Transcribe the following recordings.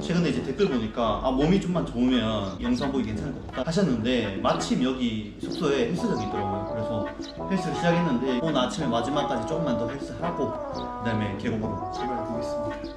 최근에 이제 댓글 보니까 아 몸이 좀만 좋으면 영상 보기 괜찮을 것 같다 하셨는데 마침 여기 숙소에 헬스장이 있더라고요. 그래서 헬스를 시작했는데 오늘 아침에 마지막까지 조금만 더 헬스하고 그 다음에 계곡으로 출발해 보겠습니다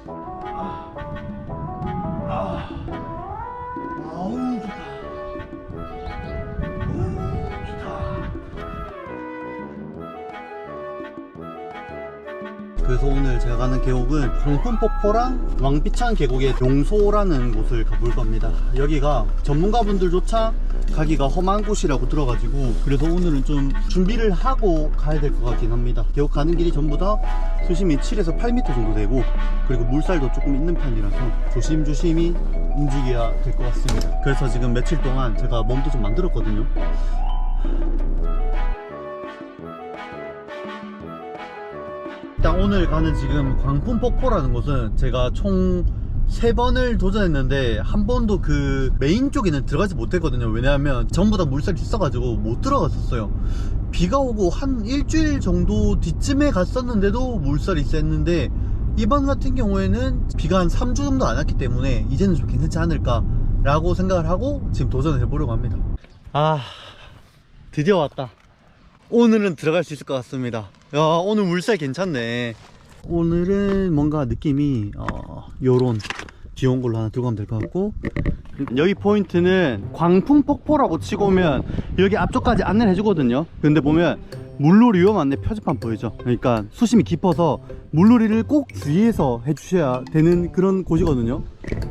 그래서 오늘 제가 가는 계곡은 광풍폭포랑 왕비창 계곡의 용소라는 곳을 가볼 겁니다. 여기가 전문가분들조차 가기가 험한 곳이라고 들어가지고 그래서 오늘은 좀 준비를 하고 가야 될 것 같긴 합니다. 계곡 가는 길이 전부 다 수심이 7에서 8m 정도 되고 그리고 물살도 조금 있는 편이라서 조심조심히 움직여야 될 것 같습니다. 그래서 지금 며칠 동안 제가 몸도 좀 만들었거든요. 일단 오늘 가는 지금 광풍 폭포라는 곳은 제가 총세 번을 도전했는데 한 번도 그 메인 쪽에는 들어가지 못했거든요. 왜냐하면 전부 다 물살이 있어가지고 못 들어갔었어요. 비가 오고 한 일주일 정도 뒤쯤에 갔었는데도 물살이 셌는데 이번 같은 경우에는 비가 한 3주 정도 안 왔기 때문에 이제는 좀 괜찮지 않을까 라고 생각을 하고 지금 도전을 해보려고 합니다. 아 드디어 왔다. 오늘은 들어갈 수 있을 것 같습니다. 야, 오늘 물살 괜찮네. 오늘은 뭔가 느낌이, 어, 요런 귀여운 걸로 하나 들고 가면 될 것 같고. 여기 포인트는 광풍 폭포라고 치고 오면 여기 앞쪽까지 안내를 해주거든요. 근데 보면 물놀이 위험한데 표지판 보이죠? 그러니까 수심이 깊어서 물놀이를 꼭 주의해서 해주셔야 되는 그런 곳이거든요.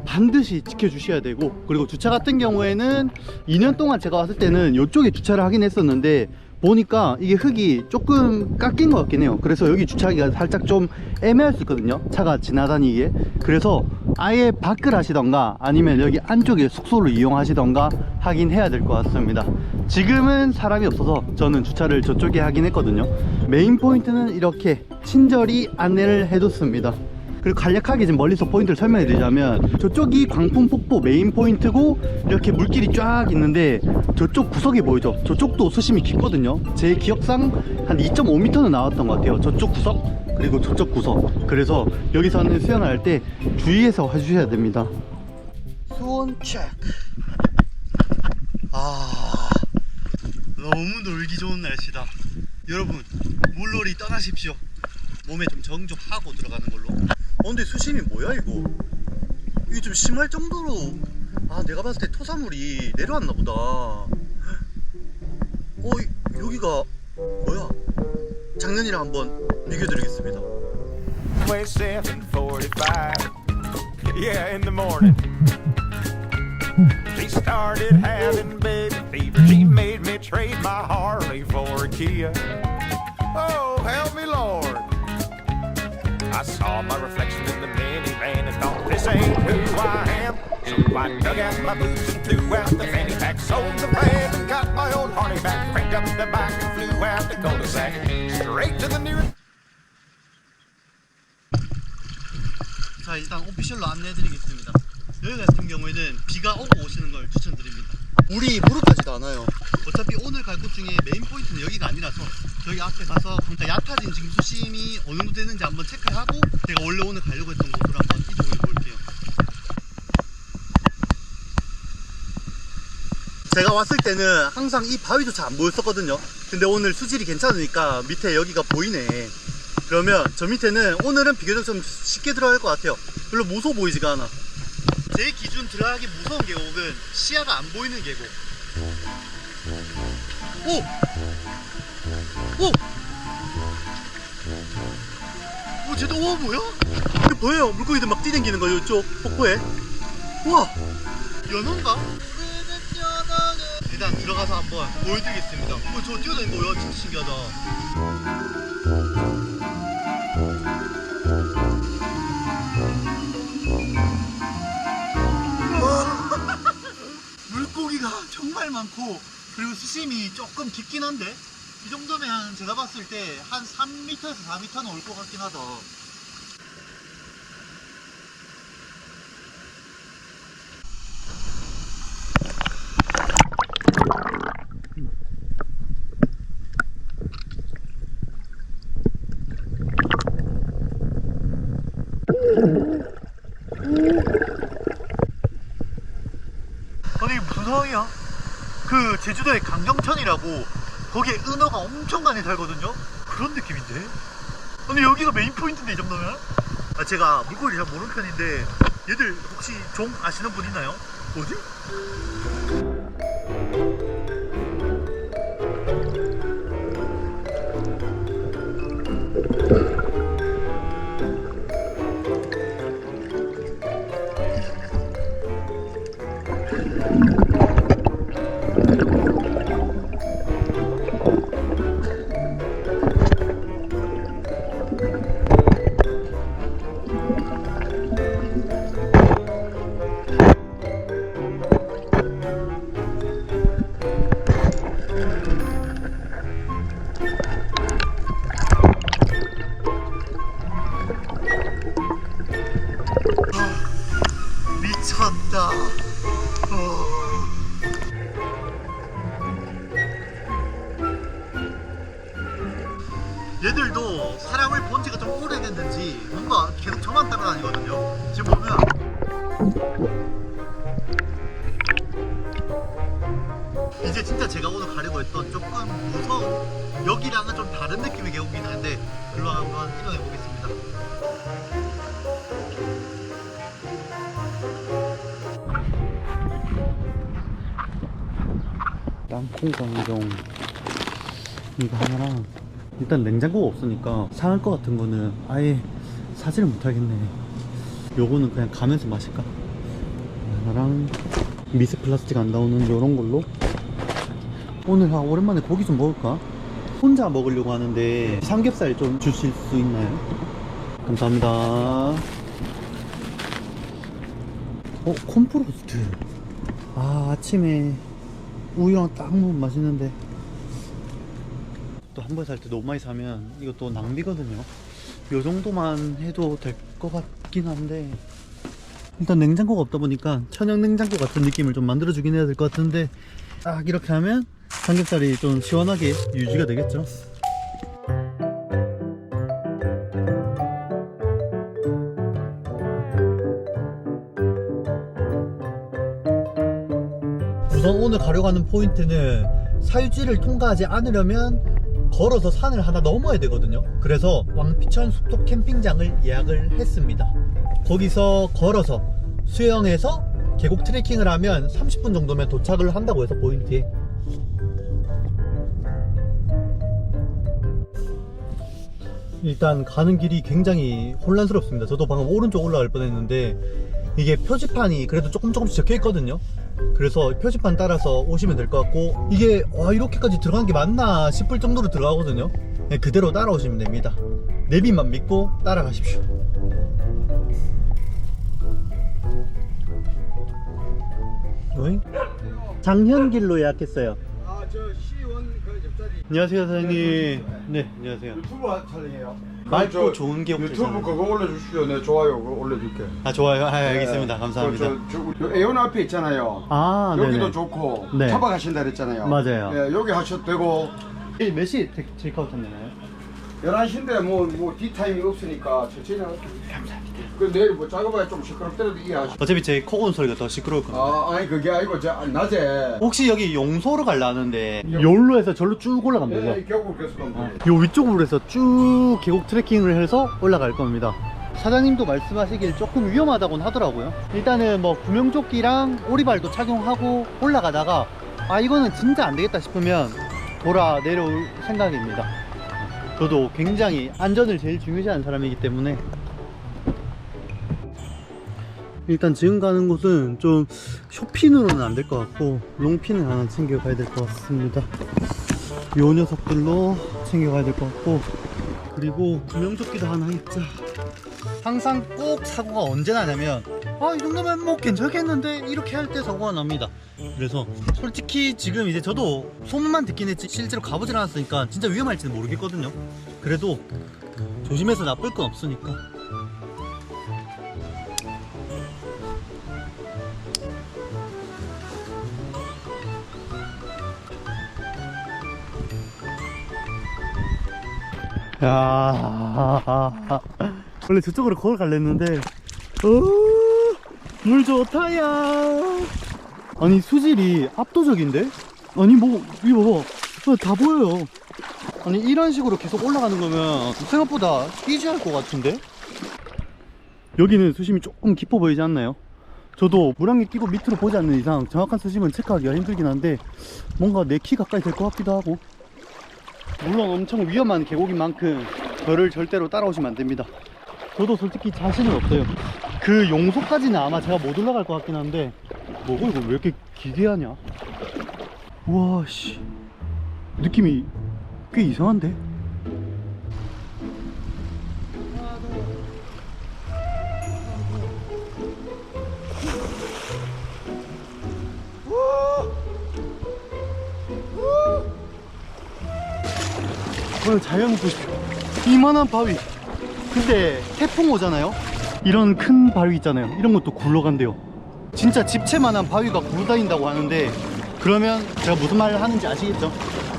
반드시 지켜주셔야 되고 그리고 주차 같은 경우에는 2년 동안 제가 왔을 때는 이쪽에 주차를 하긴 했었는데 보니까 이게 흙이 조금 깎인 것 같긴 해요. 그래서 여기 주차하기가 살짝 좀 애매할 수 있거든요. 차가 지나다니기에. 그래서 아예 밖을 하시던가 아니면 여기 안쪽에 숙소를 이용하시던가 하긴 해야 될 것 같습니다. 지금은 사람이 없어서 저는 주차를 저쪽에 하긴 했거든요. 메인 포인트는 이렇게 친절히 안내를 해뒀습니다 그리고 간략하게 지금 멀리서 포인트를 설명해 드리자면 저쪽이 광풍 폭포 메인 포인트고 이렇게 물길이 쫙 있는데 저쪽 구석이 보이죠? 저쪽도 수심이 깊거든요. 제 기억상 한 2.5m는 나왔던 것 같아요. 저쪽 구석 그리고 저쪽 구석. 그래서 여기서는 수영을 할 때 주의해서 해주셔야 됩니다. 수온 체크. 아 너무 놀기 좋은 날씨다. 여러분 물놀이 떠나십시오. 몸에 좀 정조하고 들어가는 걸로. 어 근데 수심이 뭐야 이거 이게 좀 심할 정도로 아 내가 봤을 때 토사물이 내려왔나 보다 어 이- 여기가 뭐야 작년이랑 한번 비교해 드리겠습니다 Way 745. Yeah, in the morning. She started having baby fever. She made me trade my Harley for a Kia. Oh, help me, Lord. I saw my reflection who I am. So I dug out my boots and threw out the fanny pack, sold the bread and got my old Harley back, cranked up the bike and flew out the cul-de-sac, straight to the nearest. 자 일단 오피셜로 안내해 드리겠습니다 여기 같은 경우에는 비가 오고 오시는 걸 추천드립니다 물이 무릎까지도 않아요 어차피 오늘 갈 곳 중에 메인 포인트는 여기가 아니라서 저기 앞에 가서 일단 얕아진 지금 수심이 어느 정도 되는지 한번 체크를 하고 제가 원래 오늘 가려고 했던 곳으로 한번 이동해 볼게요 제가 왔을 때는 항상 이 바위조차 안 보였었거든요 근데 오늘 수질이 괜찮으니까 밑에 여기가 보이네 그러면 저 밑에는 오늘은 비교적 좀 쉽게 들어갈 것 같아요 별로 무서워 보이지가 않아 제 기준 들어가기 무서운 계곡은 시야가 안 보이는 계곡 오! 오! 오 쟤도 우와 뭐야? 이거 보여요 물고기들 막 뛰댕기는 거 이쪽 폭포에 우와 연어인가? 일단 들어가서 한번 보여드리겠습니다. 어, 저 뛰어다니는 거야 진짜 신기하다. 물고기가 정말 많고 그리고 수심이 조금 깊긴 한데 이 정도면 제가 봤을 때 한 3m에서 4m는 올 것 같긴 하다 아니 이게 무슨 상황이야? 그 제주도에 강정천이라고 거기에 은어가 엄청 많이 살거든요? 그런 느낌인데? 아니 여기가 메인 포인트인데 이 정도면? 아 제가 물고기를 잘 모르는 편인데 얘들 혹시 종 아시는 분 있나요? 뭐지? 이제 진짜 제가 오늘 가려고 했던 조금 무서운 여기랑은 좀 다른 느낌의 계곡이긴 한데 글로 한번 이동해 보겠습니다. 땅콩 강정 이거 하나랑 일단 냉장고가 없으니까 상할 것 같은 거는 아예 사지를 못하겠네 요거는 그냥 가면서 마실까? 하나랑 미세 플라스틱 안 나오는 요런 걸로 오늘 아, 오랜만에 고기 좀 먹을까? 혼자 먹으려고 하는데 삼겹살 좀 주실 수 있나요? 감사합니다 어? 콤프로스트 아 아침에 우유랑 딱 먹으면 맛있는데 또 한 번 살 때 너무 많이 사면 이것도 낭비거든요 요 정도만 해도 될 것 같긴 한데 일단 냉장고가 없다 보니까 천연 냉장고 같은 느낌을 좀 만들어 주긴 해야 될 것 같은데 딱 이렇게 하면 삼겹살이 좀 시원하게 유지가 되겠죠 우선 오늘 가려고 하는 포인트는 사유지를 통과하지 않으려면 걸어서 산을 하나 넘어야 되거든요. 그래서 왕피천 숲속 캠핑장을 예약을 했습니다. 거기서 걸어서 수영해서 계곡 트레킹을 하면 30분 정도면 도착을 한다고 해서 포인트에 일단 가는 길이 굉장히 혼란스럽습니다. 저도 방금 오른쪽 올라갈 뻔했는데 이게 표지판이 그래도 조금 조금씩 적혀 있거든요. 그래서 표지판 따라서 오시면 될 것 같고 이게 와 이렇게까지 들어간 게 맞나 싶을 정도로 들어가거든요. 네, 그대로 따라오시면 됩니다. 내비만 믿고 따라가십시오. 어이? 장현길로 예약했어요. 안녕하세요 사장님. 네 안녕하세요. 유튜브 촬영이에요. 맑고 저 좋은 기업 유튜브. 그거 올려주시죠. 네, 좋아요. 그거 올려줄게. 아 좋아요. 아 알겠습니다. 네. 감사합니다. 저, 저, 저, 우리 에온 앞에 있잖아요. 아 여기도 네네. 좋고 네. 차박 하신다 그랬잖아요. 맞아요. 예, 여기 하셔도 되고 몇 시에 테- 체크아웃 하나요? 11시인데 뭐, 뭐 디타임이 없으니까 천천히 하세요. 감사합니다. 그 내일 뭐 작업하기 좀 시끄럽더라도 이해하시고. 어차피 제 코고는 소리가 더 시끄러울 겁니다. 아, 아니 그게 아니고 저 낮에 혹시 여기 용소로 가려는데 여기로 해서 절로 쭉 올라가면 예, 되죠? 결국 계속 가면 요 위쪽으로 해서 쭉 계곡 트레킹을 해서 올라갈 겁니다. 사장님도 말씀하시길 조금 위험하다고는 하더라고요. 일단은 뭐 구명조끼랑 오리발도 착용하고 올라가다가 아 이거는 진짜 안 되겠다 싶으면 돌아 내려올 생각입니다. 저도 굉장히 안전을 제일 중요시하는 사람이기 때문에 일단 지금 가는 곳은 좀 쇼핑으로는 안 될 것 같고 롱핀을 하나 챙겨가야 될 것 같습니다. 요 녀석들로 챙겨가야 될 것 같고 그리고 구명조끼도 하나 있자 항상 꼭 사고가 언제 나냐면 아 이 정도면 뭐 괜찮겠는데? 이렇게 할 때 사고가 납니다. 그래서 솔직히 지금 이제 저도 소문만 듣긴 했지 실제로 가보질 않았으니까 진짜 위험할지는 모르겠거든요. 그래도 조심해서 나쁠 건 없으니까. 야 원래 저쪽으로 걸어갈랬는데 어, 물 좋다야 아니 수질이 압도적인데? 아니 뭐 이거 봐봐 어, 다 보여요 아니 이런 식으로 계속 올라가는 거면 생각보다 이지할 것 같은데? 여기는 수심이 조금 깊어 보이지 않나요? 저도 물안개 끼고 밑으로 보지 않는 이상 정확한 수심은 체크하기가 힘들긴 한데 뭔가 내 키 가까이 될 것 같기도 하고 물론 엄청 위험한 계곡인 만큼 저를 절대로 따라오시면 안 됩니다 저도 솔직히 자신은 없어요. 그 용소까지는 아마 제가 못 올라갈 것 같긴 한데. 뭐고 이거 왜 이렇게 기괴하냐? 우와 씨. 느낌이 꽤 이상한데? 오늘 자연 보십시오 이만한 바위 근데 태풍 오잖아요? 이런 큰 바위 있잖아요. 이런 것도 굴러간대요. 진짜 집채만한 바위가 굴러다닌다고 하는데 그러면 제가 무슨 말을 하는지 아시겠죠?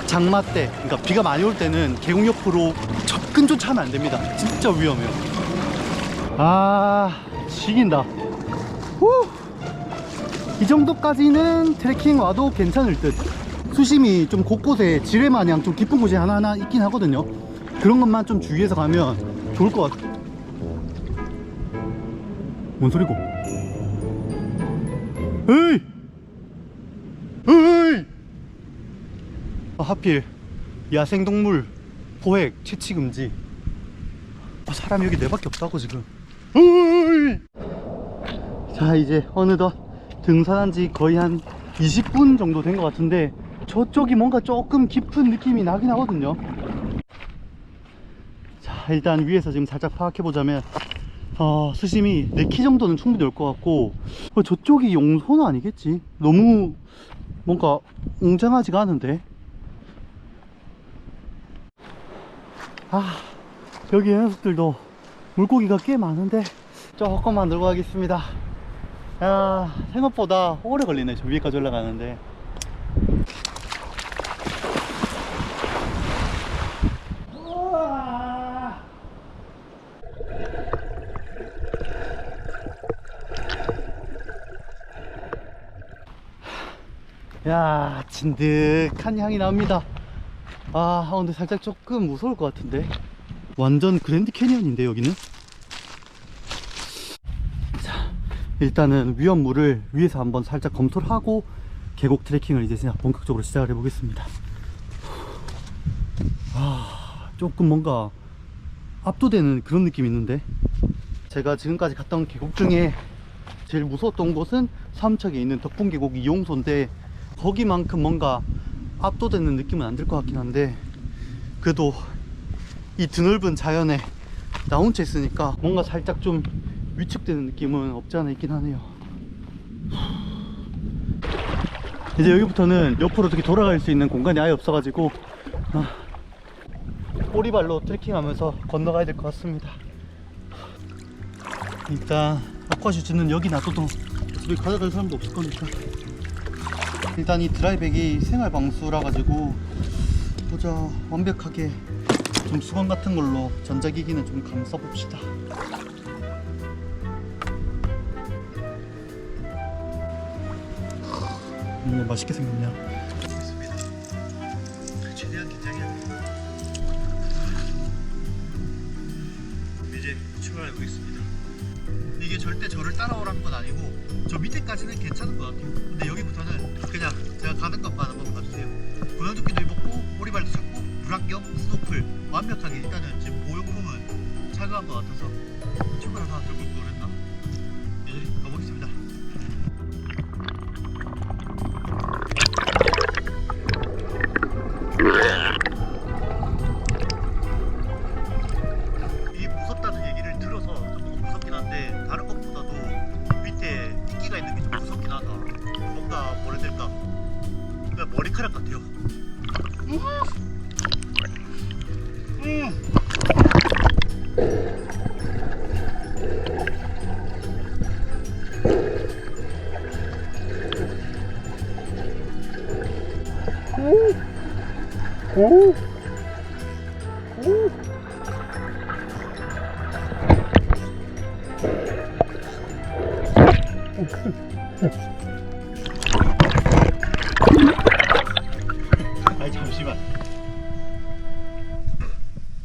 장마 때 그러니까 비가 많이 올 때는 계곡 옆으로 접근조차 하면 안 됩니다. 진짜 위험해요. 아 죽인다. 후! 이 정도까지는 트레킹 와도 괜찮을 듯. 수심이 좀 곳곳에 지뢰 마냥 좀 깊은 곳이 하나하나 있긴 하거든요. 그런 것만 좀 주의해서 가면 좋을 것 같아. 뭔 소리고? 에이! 에이! 아, 하필 야생동물 포획 채취 금지. 아, 사람이 여기 네 밖에 없다고 지금. 에이! 자 이제 어느덧 등산한 지 거의 한 20분 정도 된 것 같은데 저쪽이 뭔가 조금 깊은 느낌이 나긴 하거든요. 자 일단 위에서 지금 살짝 파악해 보자면 어, 수심이 내 키 정도는 충분히 올 것 같고 어, 저쪽이 용소는 아니겠지? 너무 뭔가 웅장하지가 않은데? 아 여기 녀석들도 물고기가 꽤 많은데 조금만 들고 가겠습니다. 야 생각보다 오래 걸리네 저 위에까지 올라가는데 우와. 야 진득한 향이 납니다. 아 근데 살짝 조금 무서울 것 같은데. 완전 그랜드 캐니언인데 여기는? 자 일단은 위험물을 위에서 한번 살짝 검토를 하고 계곡 트레킹을 이제 그냥 본격적으로 시작을 해보겠습니다. 아 조금 뭔가 압도되는 그런 느낌이 있는데. 제가 지금까지 온 계곡 중에 제일 무서웠던 곳은 삼척에 있는 덕분계곡 이용소인데 거기만큼 뭔가 압도되는 느낌은 안 들 것 같긴 한데 그래도 이 드넓은 자연에 나 혼자 있으니까 뭔가 살짝 좀 위축되는 느낌은 없지 않아 있긴 하네요. 이제 여기부터는 옆으로 어떻게 돌아갈 수 있는 공간이 아예 없어가지고 아, 꼬리발로 트레킹하면서 건너가야 될 것 같습니다. 일단 아쿠아슈즈는 여기 놔둬도 어차피 가져갈 사람도 없을 거니까 일단 이 드라이백이 생활 방수라 가지고 보자. 완벽하게 좀 수건 같은 걸로 전자기기는 좀 감싸 봅시다. 음, 맛있게 좋습니다 최대한 긴장해야 돼. 이제 출발해 보겠습니다. 이게 절대 저를 따라오라는 건 아니고 저 밑에까지는 괜찮은 것 같아요. 근데 여기부터는 가 가는 것만 한번 봐주세요. 고양조끼도 입었고 오리발도 잡고 불안경, 스노클 완벽하게 일단은 지금 보용품은 착용한 것 같아서 출발 하나 들고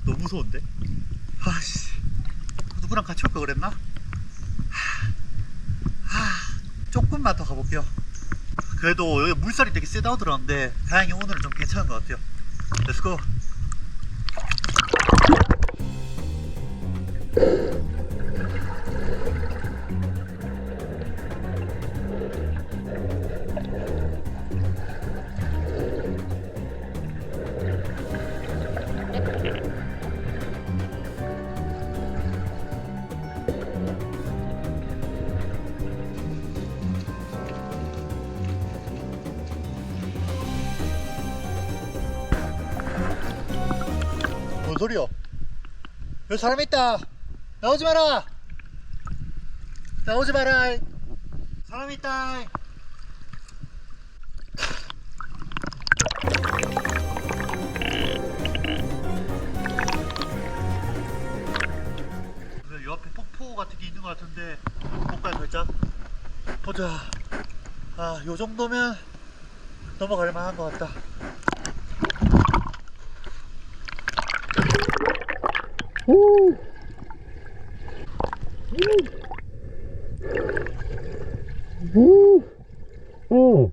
너무 무서운데? 아씨. 누구랑 같이 올 걸 그랬나? 하, 하, 조금만 더 가볼게요. 그래도 여기 물살이 되게 세다고 들었는데 다행히 오늘은 좀 괜찮은 것 같아요. 렛츠고 여기 사람 있다. 나오지 마라. 나오지 마라. 사람 있다. 그 옆에 폭포 같은 게 있는 것 같은데 볼까요 살짝? 보자. 아, 요 정도면 넘어갈 만한 것 같다. 아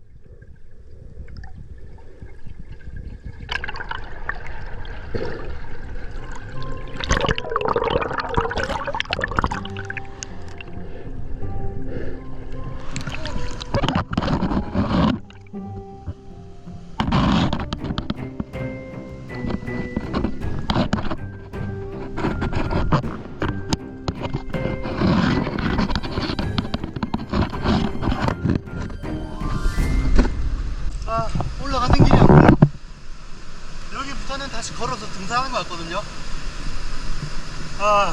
아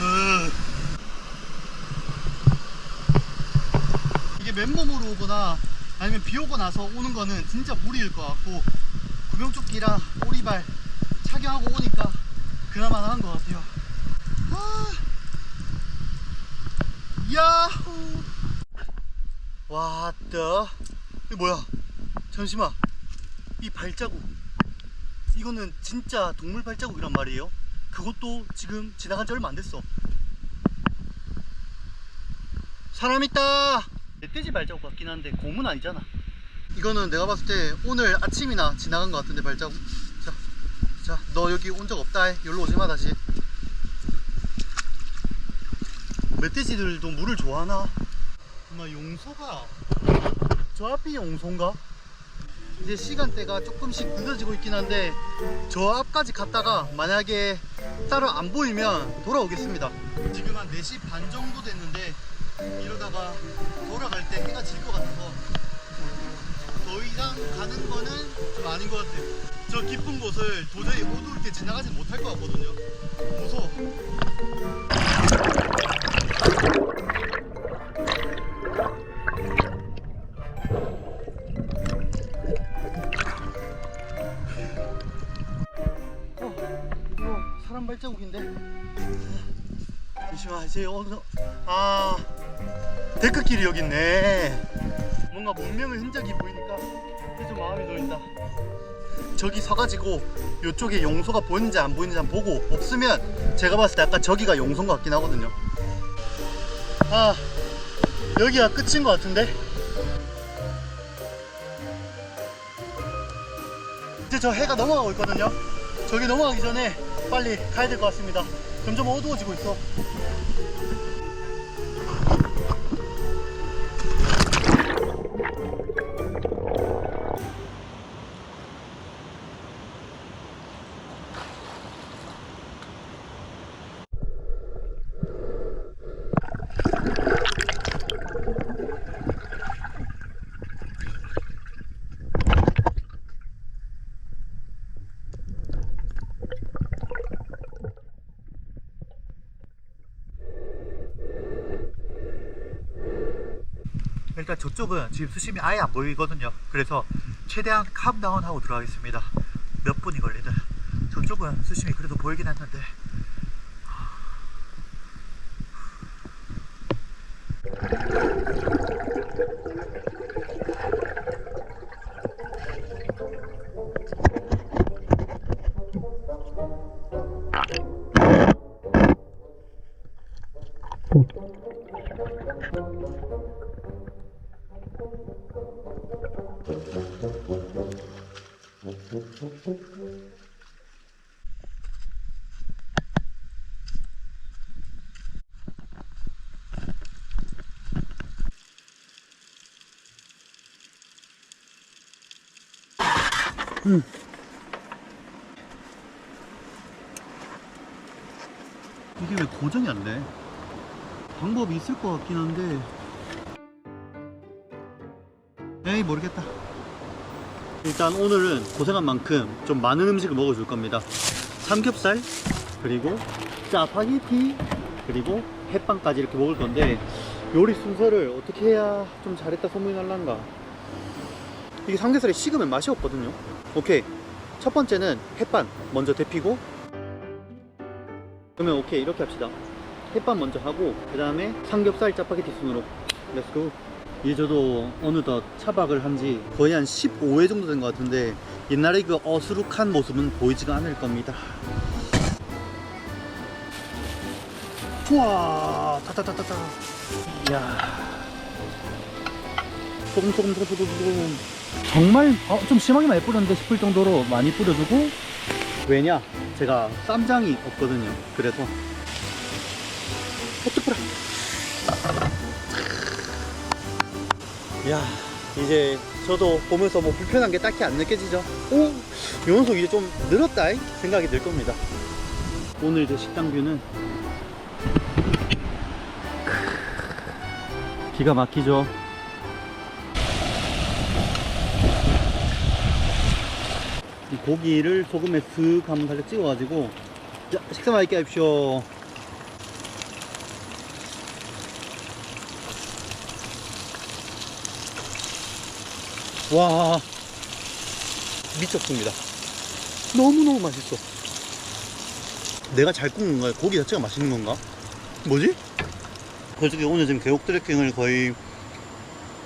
으. 이게 맨몸으로 오거나 아니면 비 오고 나서 오는 거는 진짜 무리일 것 같고 구명조끼랑 오리발 착용하고 오니까 그나마 나은 것 같아요 아. 야호 왔다. 이게 뭐야? 잠시만. 이 발자국. 이거는 진짜 동물 발자국이란 말이에요. 그것도 지금 지나간 지 얼마 안 됐어. 사람 있다. 멧돼지 발자국 같긴 한데 곰은 아니잖아. 이거는 내가 봤을 때 오늘 아침이나 지나간 것 같은데 발자국. 자, 자, 너 여기 온 적 없다. 해. 여기로 오지 마 다시. 멧돼지들도 물을 좋아하나? 엄마 용소가 저 앞이 용소인가? 이제 시간대가 조금씩 늦어지고 있긴 한데 저 앞까지 갔다가 만약에 따로 안 보이면 돌아오겠습니다. 지금 한 4시 반 정도 됐는데 이러다가 돌아갈 때 해가 질 것 같아서 더 이상 가는 거는 좀 아닌 것 같아요. 저 깊은 곳을 도저히 어두울 때 지나가지 못할 것 같거든요. 무서워 이제 어느, 아, 데크길이 여기 있네. 뭔가 문명의 흔적이 보이니까 좀 마음이 놓인다. 저기 서가지고 이쪽에 용소가 보이는지 안 보이는지 한번 보고 없으면 제가 봤을 때 아까 저기가 용소인 것 같긴 하거든요. 아, 여기가 끝인 것 같은데? 이제 저 해가 넘어가고 있거든요. 저기 넘어가기 전에 빨리 가야 될 것 같습니다. 점점 어두워지고 있어. 그러니까 저쪽은 지금 수심이 아예 안 보이거든요. 그래서 최대한 캄다운 하고 들어가겠습니다. 몇 분이 걸리든. 저쪽은 수심이 그래도 보이긴 했는데. 이게 왜 고정이 안 돼? 방법이 있을 것 같긴 한데. 에이 모르겠다 일단 오늘은 고생한 만큼 좀 많은 음식을 먹어줄 겁니다. 삼겹살 그리고 짜파게티 그리고 햇빵까지 이렇게 먹을 건데 요리 순서를 어떻게 해야 좀 잘했다 소문이 날란가? 이게 삼겹살이 식으면 맛이 없거든요. 오케이. 첫 번째는 햇반 먼저 데피고. 그러면 오케이. 이렇게 합시다. 햇반 먼저 하고 그 다음에 삼겹살 짜파게티 순으로. 렛츠고 이제 저도 어느덧 차박을 한 지 거의 한 15회 정도 된 것 같은데 옛날에 그 어수룩한 모습은 보이지가 않을 겁니다. 우와 타타타타타. 이야. 조금 조금 조금 조금 조금. 정말 어, 좀 심하게 많이 뿌렸는데 싶을 정도로 많이 뿌려주고. 왜냐? 제가 쌈장이 없거든요. 그래서. 어떡 뿌려 야 이제 저도 보면서 뭐 불편한 게 딱히 안 느껴지죠? 오 연속 이제 좀 늘었다 이 생각이 들 겁니다. 오늘 제 식당 뷰는 기가 막히죠? 이 고기를 소금에 슥 한번 살짝 찍어가지고 자 식사 맛있게 하십시오 와. 미쳤습니다. 너무너무 맛있어. 내가 잘 굽는 거야 고기 자체가 맛있는 건가? 뭐지? 솔직히 오늘 지금 계곡 트레킹을 거의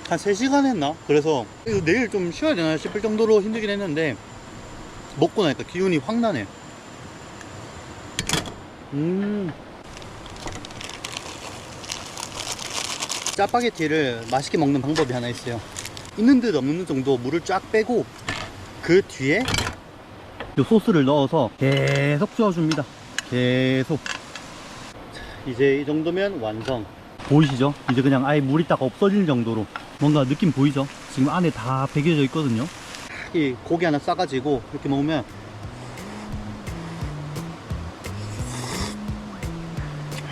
한 3시간 했나? 그래서 이거 내일 좀 쉬어야 되나 싶을 정도로 힘들긴 했는데 먹고 나니까 기운이 확 나네. 음. 짜파게티를 맛있게 먹는 방법이 하나 있어요 있는 듯 없는 듯 정도 물을 쫙 빼고 그 뒤에 이 소스를 넣어서 계속 저어줍니다 계속 자, 이제 이 정도면 완성 보이시죠? 이제 그냥 아예 물이 딱 없어질 정도로 뭔가 느낌 보이죠? 지금 안에 다 배겨져 있거든요 이 고기 하나 싸가지고 이렇게 먹으면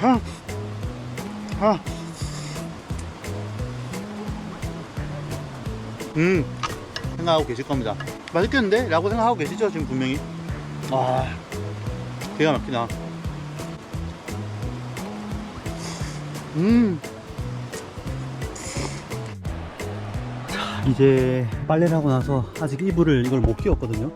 하, 하. 음 생각하고 계실 겁니다. 맛있겠는데? 라고 생각하고 계시죠 지금 분명히? 아 기가 막히다. 음. 자, 이제 빨래를 하고 나서 아직 이불을 이걸 못 끼웠거든요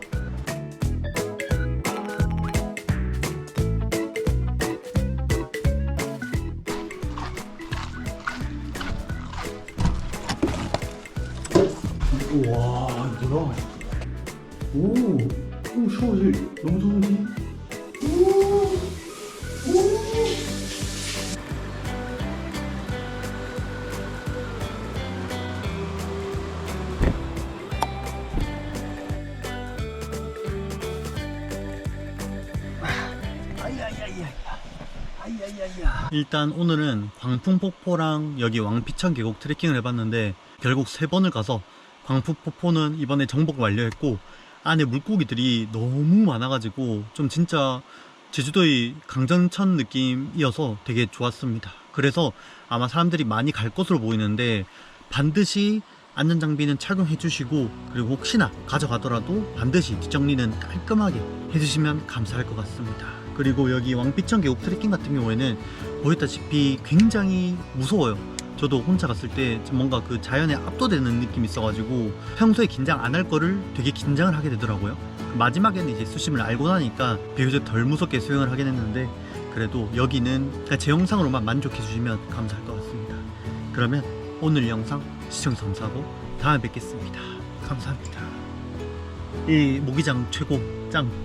일단 오늘은 광풍폭포랑 여기 왕피천 계곡 트레킹을 해봤는데 결국 세 번을 가서 광풍폭포는 이번에 정복 완료했고 안에 물고기들이 너무 많아가지고 좀 진짜 제주도의 강전천 느낌이어서 되게 좋았습니다. 그래서 아마 사람들이 많이 갈 것으로 보이는데 반드시 안전장비는 착용해 주시고 그리고 혹시나 가져가더라도 반드시 뒷정리는 깔끔하게 해주시면 감사할 것 같습니다. 그리고 여기 왕비천 계곡 트레킹 같은 경우에는 보였다시피 굉장히 무서워요. 저도 혼자 갔을 때 뭔가 그 자연에 압도되는 느낌이 있어가지고 평소에 긴장 안 할 거를 되게 긴장을 하게 되더라고요. 마지막에는 이제 수심을 알고 나니까 비교적 덜 무섭게 수영을 하긴 했는데 그래도 여기는 그냥 제 영상으로만 만족해 주시면 감사할 것 같습니다. 그러면 오늘 영상 시청 감사하고 다음에 뵙겠습니다. 감사합니다. 이 모기장 최고 짱.